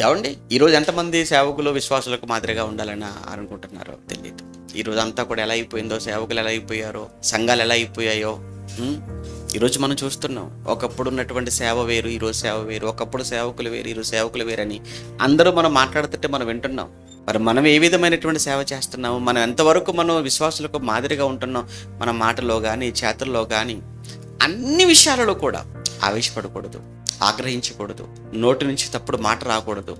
ఏమండి? ఈరోజు ఎంతమంది సేవకులు విశ్వాసులకు మాదిరిగా ఉండాలని అనుకుంటున్నారో తెలియదు ఈరోజు అంతా కూడా ఎలా అయిపోయిందో సేవకులు ఎలా అయిపోయారో సంఘాలు ఎలా అయిపోయాయో ఈరోజు మనం చూస్తున్నాం. ఒకప్పుడు ఉన్నటువంటి సేవ వేరు ఈరోజు సేవ వేరు. ఒకప్పుడు సేవకులు వేరు ఈరోజు సేవకులు వేరని అందరూ మనం మాట్లాడుతుంటే మనం వింటున్నాం. మరి మనం ఏ విధమైనటువంటి సేవ చేస్తున్నాము? మనం ఎంతవరకు మనం విశ్వాసులకు మాదిరిగా ఉంటున్నాం? మన మాటలో కానీ చేతల్లో కానీ అన్ని విషయాలలో కూడా ఆవేశపడకూడదు. ఆగ్రహించకూడదు. నోటి నుంచి తప్పుడు మాట రాకూడదు.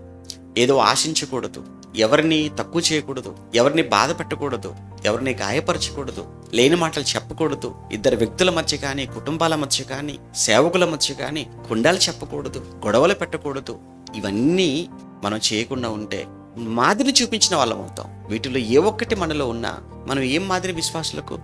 ఏదో ఆశించకూడదు. ఎవరిని తక్కువ చేయకూడదు. ఎవరిని బాధ పెట్టకూడదు. ఎవరిని గాయపరచకూడదు. లేని మాటలు చెప్పకూడదు. ఇద్దరు వ్యక్తుల మధ్య కానీ కుటుంబాల మధ్య కానీ సేవకుల మధ్య కానీ కుండాలు చెప్పకూడదు. గొడవలు పెట్టకూడదు. ఇవన్నీ మనం చేయకుండా ఉంటే మాదిరి చూపించిన వాళ్ళం అవుతాం. వీటిలో ఏ ఒక్కటి మనలో ఉన్నా మనం ఏం మాదిరి విశ్వాసులకు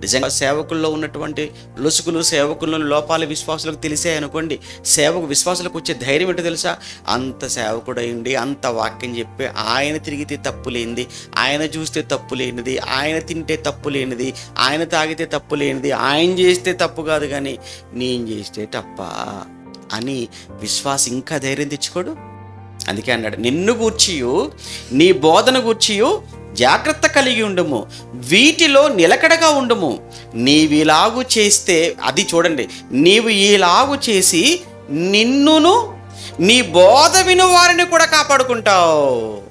నిజంగా సేవకుల్లో ఉన్నటువంటి లొసుకులు సేవకుల్లోని లోపాలు విశ్వాసులకు తెలిసే అనుకోండి. సేవకు విశ్వాసులకు వచ్చే ధైర్యం ఏంటో తెలుసా? అంత సేవకుడైండి అంత వాక్యం చెప్పి ఆయన తిరిగితే తప్పు లేనిది ఆయన చూస్తే తప్పు లేనిది ఆయన తింటే తప్పు లేనిది ఆయన తాగితే తప్పు లేనిది ఆయన చేస్తే తప్పు కాదు కానీ నేను చేస్తే తప్ప అని విశ్వాసం ఇంకా ధైర్యం తెచ్చుకోడు. అందుకే అన్నాడు నిన్ను గూర్చియు నీ బోధన గూర్చియు జాగ్రత్త కలిగి ఉండుము. వీటిలో నిలకడగా ఉండుము. నీవిలాగు చేస్తే అది చూడండి నీవు ఇలాగు చేసి నిన్నును నీ బోధ విను వారిని కూడా కాపాడుకుంటావు.